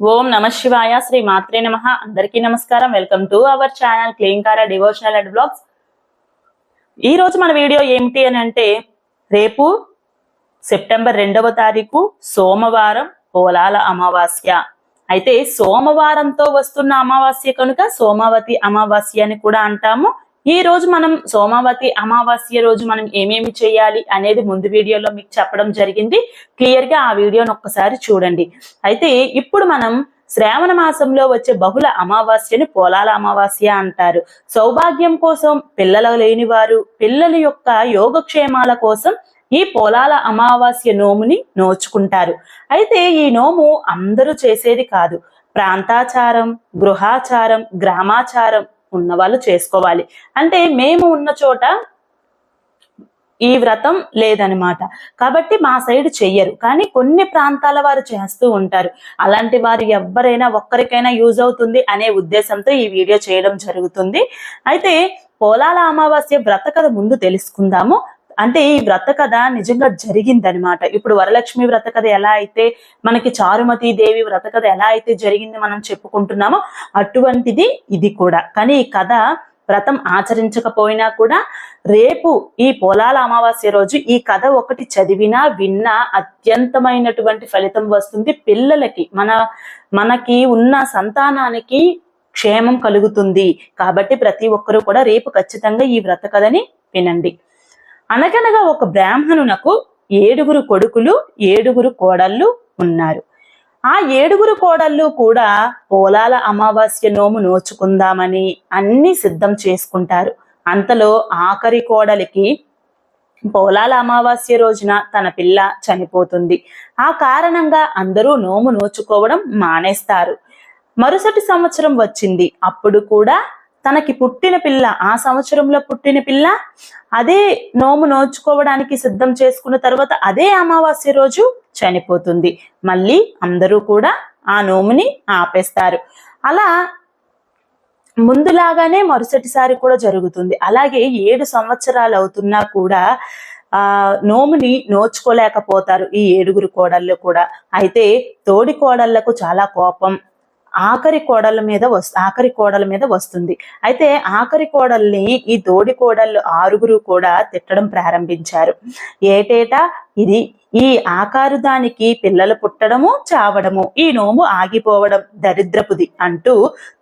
ఓం నమ శివాయ శ్రీ మాత్రే నమ. అందరికీ నమస్కారం. Welcome to our channel Klinkara devotional and blogs. ఈ రోజు మన వీడియో ఏమిటి అని అంటే రేపు సెప్టెంబర్ రెండవ తారీఖు సోమవారం పోలాల అమావాస్య. అయితే సోమవారంతో వస్తున్న అమావాస్య కనుక సోమావతి అమావాస్య అని కూడా అంటాము. ఈ రోజు మనం సోమావతి అమావాస్య రోజు మనం ఏమేమి చేయాలి అనేది ముందు వీడియోలో మీకు చెప్పడం జరిగింది. క్లియర్గా ఆ వీడియోని ఒక్కసారి చూడండి. అయితే ఇప్పుడు మనం శ్రావణ మాసంలో వచ్చే బహుళ అమావాస్యను పోలాల అమావాస్య అంటారు. సౌభాగ్యం కోసం పిల్లలు లేని వారు పిల్లల యొక్క యోగక్షేమాల కోసం ఈ పోలాల అమావాస్య నోముని నోచుకుంటారు. అయితే ఈ నోము అందరూ చేసేది కాదు. ప్రాంతాచారం గృహాచారం గ్రామాచారం ఉన్న వాళ్ళు చేసుకోవాలి. అంటే మేము ఉన్న చోట ఈ వ్రతం లేదనమాట కాబట్టి మా సైడ్ చెయ్యరు. కానీ కొన్ని ప్రాంతాల వారు చేస్తూ ఉంటారు. అలాంటి వారు ఎవరైనా ఒక్కరికైనా యూజ్ అవుతుంది అనే ఉద్దేశంతో ఈ వీడియో చేయడం జరుగుతుంది. అయితే పోలాల అమావాస్య వ్రత కథ ముందు తెలుసుకుందాము. అంటే ఈ వ్రత కథ నిజంగా జరిగిందనమాట ఇప్పుడు వరలక్ష్మి వ్రత కథ ఎలా అయితే మనకి చారుమతి దేవి వ్రత కథ ఎలా అయితే జరిగింది మనం చెప్పుకుంటున్నామో అటువంటిది ఇది కూడా. కానీ ఈ కథ వ్రతం ఆచరించకపోయినా కూడా రేపు ఈ పొలాల అమావాస్య రోజు ఈ కథ ఒకటి చదివినా విన్నా అత్యంతమైనటువంటి ఫలితం వస్తుంది. పిల్లలకి మన మనకి ఉన్న సంతానానికి క్షేమం కలుగుతుంది. కాబట్టి ప్రతి ఒక్కరూ కూడా రేపు ఖచ్చితంగా ఈ వ్రత కథని వినండి. అనగనగా ఒక బ్రాహ్మణునకు ఏడుగురు కొడుకులు ఏడుగురు కోడళ్ళు ఉన్నారు. ఆ ఏడుగురు కోడళ్ళు కూడా పోలాల అమావాస్య నోము నోచుకుందామని అన్ని సిద్ధం చేసుకుంటారు. అంతలో ఆఖరి కోడలికి పోలాల అమావాస్య రోజున తన పిల్ల చనిపోతుంది. ఆ కారణంగా అందరూ నోము నోచుకోవడం మానేస్తారు. మరుసటి సంవత్సరం వచ్చింది. అప్పుడు కూడా తనకి పుట్టిన పిల్ల ఆ సంవత్సరంలో పుట్టిన పిల్ల అదే నోము నోచుకోవడానికి సిద్ధం చేసుకున్న తర్వాత అదే అమావాస్య రోజు చనిపోతుంది. మళ్ళీ అందరూ కూడా ఆ నోముని ఆపేస్తారు. అలా ముందులాగానే మరుసటిసారి కూడా జరుగుతుంది. అలాగే ఏడు సంవత్సరాలు అవుతున్నా కూడా ఆ నోముని నోచుకోలేకపోతారు ఈ ఏడుగురు కోడళ్ళు కూడా. అయితే తోడి కోడళ్ళకు చాలా కోపం ఆఖరి కోడల మీద వస్తు ఆఖరి కోడల మీద వస్తుంది. అయితే ఆఖరి కోడల్ని ఈ తోడి కోడళ్ళు ఆరుగురు కూడా తిట్టడం ప్రారంభించారు. ఏటేటా? ఇది ఈ ఆకారు దానికి పిల్లలు పుట్టడము చావడము ఈ నోము ఆగిపోవడం దరిద్రపుది అంటూ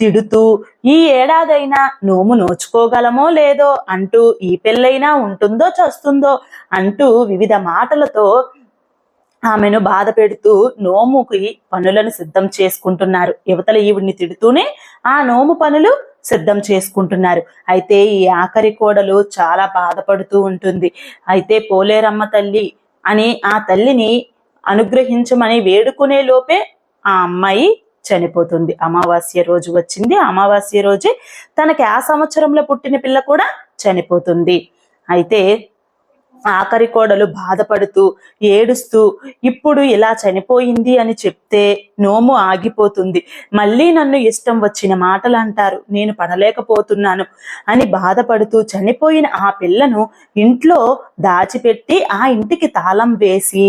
తిడుతూ ఈ ఏడాదైనా నోము నోచుకోగలమో లేదో అంటూ ఈ పెళ్ళైనా ఉంటుందో చస్తుందో అంటూ వివిధ మాటలతో ఆమెను బాధ పెడుతూ నోముకి పనులను సిద్ధం చేసుకుంటున్నారు. యువతల ఈవిడిని తిడుతూనే ఆ నోము పనులు సిద్ధం చేసుకుంటున్నారు. అయితే ఈ ఆఖరి కోడలు చాలా బాధపడుతూ ఉంటుంది. అయితే పోలేరమ్మ తల్లి అని ఆ తల్లిని అనుగ్రహించమని వేడుకునే లోపే ఆ అమ్మాయి చనిపోతుంది. అమావాస్య రోజు వచ్చింది. అమావాస్య రోజే తనకి ఆ సంవత్సరంలో పుట్టిన పిల్ల కూడా చనిపోతుంది. అయితే ఆఖరి కోడలు బాధపడుతూ ఏడుస్తూ ఇప్పుడు ఇలా చనిపోయింది అని చెప్తే నోము ఆగిపోతుంది. మళ్ళీ నన్ను ఇష్టం వచ్చిన మాటలు అంటారు. నేను పడలేకపోతున్నాను అని బాధపడుతూ చనిపోయిన ఆ పిల్లను ఇంట్లో దాచిపెట్టి ఆ ఇంటికి తాళం వేసి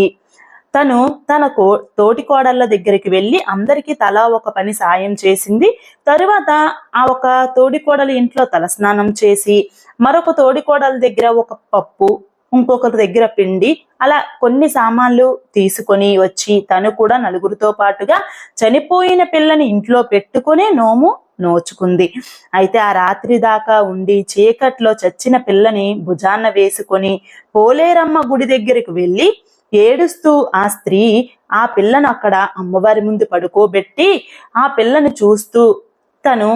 తను తన కో తోటి కోడళ్ళ దగ్గరికి వెళ్ళి అందరికీ తలా ఒక పని సాయం చేసింది. తరువాత ఆ ఒక తోడి కోడలి ఇంట్లో తలస్నానం చేసి మరొక తోడి కోడల దగ్గర ఒక పప్పు ఇంకొకరి దగ్గర పిండి అలా కొన్ని సామాన్లు తీసుకొని వచ్చి తను కూడా నలుగురితో పాటుగా చనిపోయిన పిల్లని ఇంట్లో పెట్టుకునే నోము నోచుకుంది. అయితే ఆ రాత్రి దాకా ఉండి చీకట్లో చచ్చిన పిల్లని భుజాన్న వేసుకొని పోలేరమ్మ గుడి దగ్గరికి వెళ్ళి ఏడుస్తూ ఆ స్త్రీ ఆ పిల్లను అక్కడ అమ్మవారి ముందు పడుకోబెట్టి ఆ పిల్లను చూస్తూ తను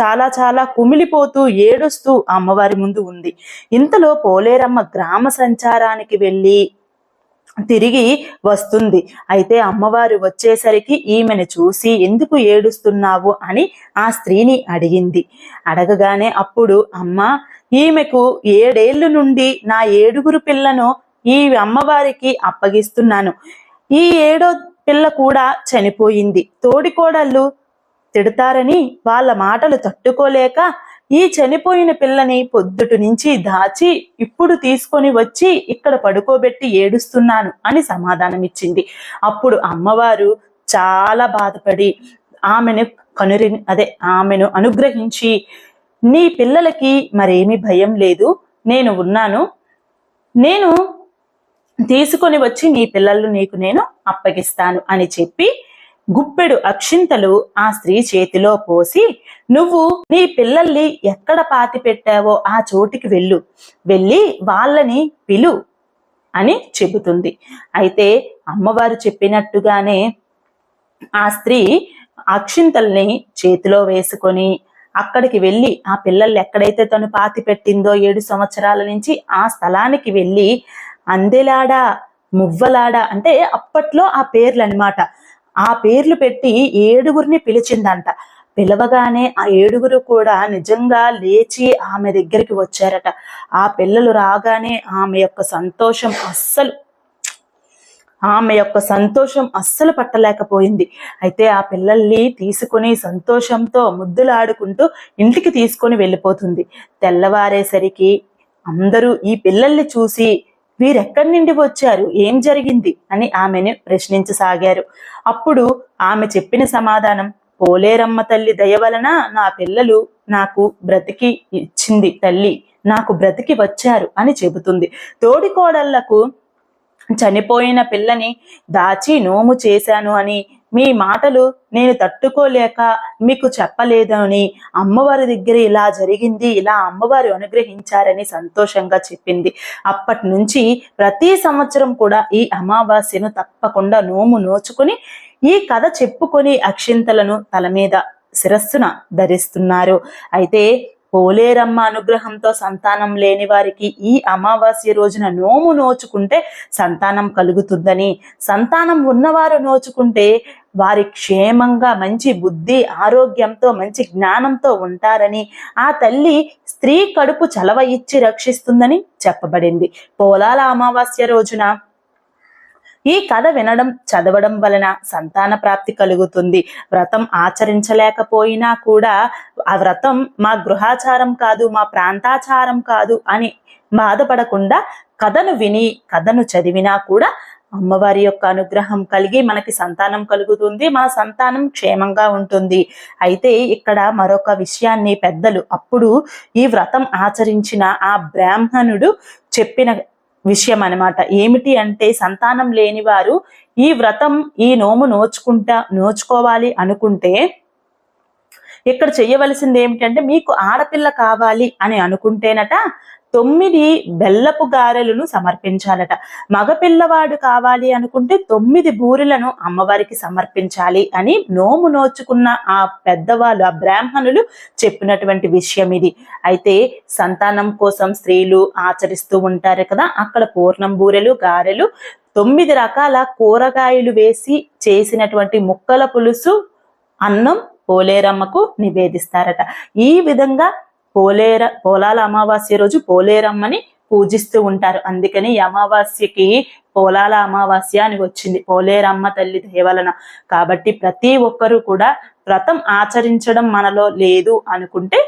చాలా చాలా కుమిలిపోతూ ఏడుస్తూ అమ్మవారి ముందు ఉంది. ఇంతలో పోలేరమ్మ గ్రామ సంచారానికి వెళ్ళి తిరిగి వస్తుంది. అయితే అమ్మవారు వచ్చేసరికి ఈమెను చూసి ఎందుకు ఏడుస్తున్నావు అని ఆ స్త్రీని అడిగింది. అడగగానే అప్పుడు అమ్మ ఈమెకు ఏడేళ్ళ నుండి నా ఏడుగురు పిల్లను ఈ అమ్మవారికి అప్పగిస్తున్నాను. ఈ ఏడో పిల్ల కూడా చనిపోయింది. తోడికోడళ్ళు తిడతారని వాళ్ళ మాటలు తట్టుకోలేక ఈ చనిపోయిన పిల్లని పొద్దుటి నుంచి దాచి ఇప్పుడు తీసుకొని వచ్చి ఇక్కడ పడుకోబెట్టి ఏడుస్తున్నాను అని సమాధానమిచ్చింది. అప్పుడు అమ్మవారు చాలా బాధపడి ఆమెను కనురి అదే ఆమెను అనుగ్రహించి నీ పిల్లలకి మరేమీ భయం లేదు నేను ఉన్నాను. నేను తీసుకొని వచ్చి నీ పిల్లలు నీకు నేను అప్పగిస్తాను అని చెప్పి గుప్పెడు అక్షింతలు ఆ స్త్రీ చేతిలో పోసి నువ్వు నీ పిల్లల్ని ఎక్కడ పాతి పెట్టావో ఆ చోటికి వెళ్ళు. వెళ్ళి వాళ్ళని పిలు అని చెబుతుంది. అయితే అమ్మవారు చెప్పినట్టుగానే ఆ స్త్రీ అక్షింతల్ని చేతిలో వేసుకొని అక్కడికి వెళ్ళి ఆ పిల్లల్ని ఎక్కడైతే తను పాతి పెట్టిందో ఏడు సంవత్సరాల నుంచి ఆ స్థలానికి వెళ్ళి అందెలాడా మువ్వలాడ అంటే అప్పట్లో ఆ పేర్లు అన్నమాట ఆ పేర్లు పెట్టి ఏడుగురిని పిలిచిందంట. పిలవగానే ఆ ఏడుగురు కూడా నిజంగా లేచి ఆమె దగ్గరికి వచ్చారట. ఆ పిల్లలు రాగానే ఆమె యొక్క సంతోషం అస్సలు ఆమె యొక్క సంతోషం అస్సలు పట్టలేకపోయింది. అయితే ఆ పిల్లల్ని తీసుకుని సంతోషంతో ముద్దులాడుకుంటూ ఇంటికి తీసుకొని వెళ్ళిపోతుంది. తెల్లవారేసరికి అందరూ ఈ పిల్లల్ని చూసి వీరెక్కడి నుండి వచ్చారు? ఏం జరిగింది? అని ఆమెను ప్రశ్నించసాగారు. అప్పుడు ఆమె చెప్పిన సమాధానం పోలేరమ్మ తల్లి దయ వలన నా పిల్లలు నాకు బ్రతికి ఇచ్చింది తల్లి నాకు బ్రతికి వచ్చారు అని చెబుతుంది. తోడికోడళ్ళకు చనిపోయిన పిల్లని దాచి నోము చేశాను అని మీ మాటలు నేను తట్టుకోలేక మీకు చెప్పలేదని అమ్మవారి దగ్గర ఇలా జరిగింది ఇలా అమ్మవారు అనుగ్రహించారని సంతోషంగా చెప్పింది. అప్పటి నుంచి ప్రతి సంవత్సరం కూడా ఈ అమావాస్యను తప్పకుండా నోము నోచుకుని ఈ కథ చెప్పుకొని అక్షింతలను తల మీద శిరస్సున ధరిస్తున్నారు. అయితే పోలేరమ్మ అనుగ్రహంతో సంతానం లేని వారికి ఈ అమావాస్య రోజున నోము నోచుకుంటే సంతానం కలుగుతుందని. సంతానం ఉన్నవారు నోచుకుంటే వారి క్షేమంగా మంచి బుద్ధి ఆరోగ్యంతో మంచి జ్ఞానంతో ఉంటారని. ఆ తల్లి స్త్రీ కడుపు చలవ ఇచ్చి రక్షిస్తుందని చెప్పబడింది. పోలాల అమావాస్య రోజున ఈ కథ వినడం చదవడం వలన సంతాన ప్రాప్తి కలుగుతుంది. వ్రతం ఆచరించలేకపోయినా కూడా ఆ వ్రతం మా గృహాచారం కాదు మా ప్రాంతాచారం కాదు అని బాధపడకుండా కథను విని కథను చదివినా కూడా అమ్మవారి యొక్క అనుగ్రహం కలిగి మనకి సంతానం కలుగుతుంది మన సంతానం క్షేమంగా ఉంటుంది. అయితే ఇక్కడ మరొక విషయాన్ని పెద్దలు అప్పుడు ఈ వ్రతం ఆచరించిన ఆ బ్రాహ్మణుడు చెప్పిన విషయం అనమాట ఏమిటి అంటే సంతానం లేని వారు ఈ వ్రతం ఈ నోము నోచుకుంటా నోచుకోవాలి అనుకుంటే ఇక్కడ చేయవలసింది ఏమిటంటే మీకు ఆడపిల్ల కావాలి అని అనుకుంటేనట తొమ్మిది బెల్లపు గారెలను సమర్పించాలట. మగపిల్లవాడు కావాలి అనుకుంటే తొమ్మిది బూరెలను అమ్మవారికి సమర్పించాలి అని నోము నోచుకున్న ఆ పెద్దవాళ్ళు ఆ బ్రాహ్మణులు చెప్పినటువంటి విషయం ఇది. అయితే సంతానం కోసం స్త్రీలు ఆచరిస్తూ ఉంటారు కదా అక్కడ పూర్ణం బూరెలు గారెలు తొమ్మిది రకాల కూరగాయలు వేసి చేసినటువంటి ముక్కల పులుసు అన్నం పోలేరమ్మకు నివేదిస్తారట. ఈ విధంగా పోలేర పోలాల అమావాస్య రోజు పోలేరమ్మని పూజిస్తూ ఉంటారు. అందుకని అమావాస్యకి పోలాల అమావాస్య అని వచ్చింది. పోలేరమ్మ తల్లి దేవలన. కాబట్టి ప్రతి ఒక్కరూ కూడా వ్రతం ఆచరించడం మనలో లేదు అనుకుంటే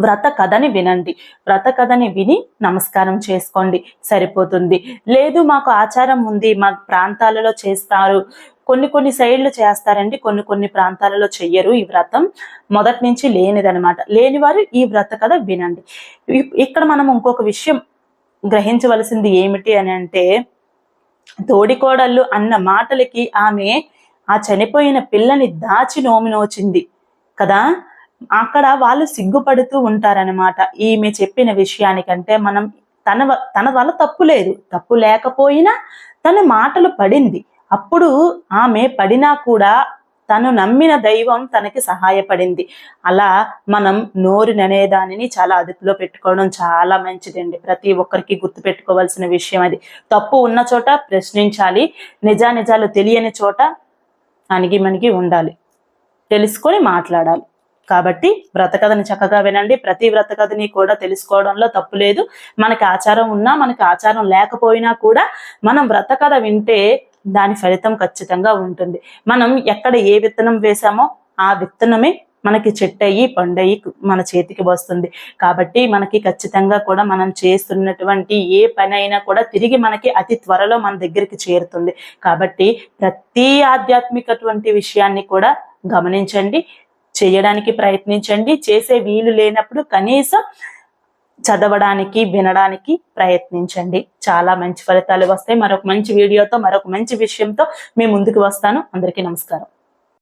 వ్రత కథని వినండి. వ్రత కథని విని నమస్కారం చేసుకోండి. సరిపోతుంది. లేదు మాకు ఆచారం ఉంది. మా ప్రాంతాలలో చేస్తారు. కొన్ని కొన్ని సైడ్లు చేస్తారండి. కొన్ని కొన్ని ప్రాంతాలలో చెయ్యరు ఈ వ్రతం. మొదటి నుంచి లేనిదనమాట. లేని వారు ఈ వ్రత కథ వినండి. ఇక్కడ మనం ఇంకొక విషయం గ్రహించవలసింది ఏమిటి అని అంటే తోడికోడళ్ళు అన్న మాటలకి ఆమె ఆ చనిపోయిన పిల్లని దాచి నోమి నోచింది. కదా? అక్కడ వాళ్ళు సిగ్గుపడుతూ ఉంటారనమాట ఈమె చెప్పిన విషయానికంటే మనం తన తన వల్ల తప్పు లేదు. తప్పు లేకపోయినా తన మాటలు పడింది. అప్పుడు ఆమె పడినా కూడా తను నమ్మిన దైవం తనకి సహాయపడింది. అలా మనం నోరుననే దానిని చాలా అదుపులో పెట్టుకోవడం చాలా మంచిదండి. ప్రతి ఒక్కరికి గుర్తు పెట్టుకోవాల్సిన విషయం అది. తప్పు ఉన్న చోట ప్రశ్నించాలి. నిజానిజాలు తెలియని చోట అణిగి మణిగి ఉండాలి. తెలుసుకొని మాట్లాడాలి. కాబట్టి వ్రతకథని చక్కగా వినండి. ప్రతి వ్రతకథని కూడా తెలుసుకోవడంలో తప్పు లేదు. మనకి ఆచారం ఉన్నా మనకి ఆచారం లేకపోయినా కూడా మనం వ్రతకథ వింటే దాని ఫలితం ఖచ్చితంగా ఉంటుంది. మనం ఎక్కడ ఏ విత్తనం వేసామో ఆ విత్తనమే మనకి చెట్టు అయ్యి పండయి మన చేతికి వస్తుంది. కాబట్టి మనకి ఖచ్చితంగా కూడా మనం చేస్తున్నటువంటి ఏ పని అయినా కూడా తిరిగి మనకి అతి త్వరలో మన దగ్గరికి చేరుతుంది. కాబట్టి ప్రతి ఆధ్యాత్మికటువంటి విషయాన్ని కూడా గమనించండి. చేయడానికి ప్రయత్నించండి. చేసే వీలు లేనప్పుడు కనీసం చదవడానికి వినడానికి ప్రయత్నించండి. చాలా మంచి ఫలితాలు వస్తాయి. మరొక మంచి వీడియోతో మరొక మంచి విషయంతో మీ ముందుకు వస్తాను. అందరికీ నమస్కారం.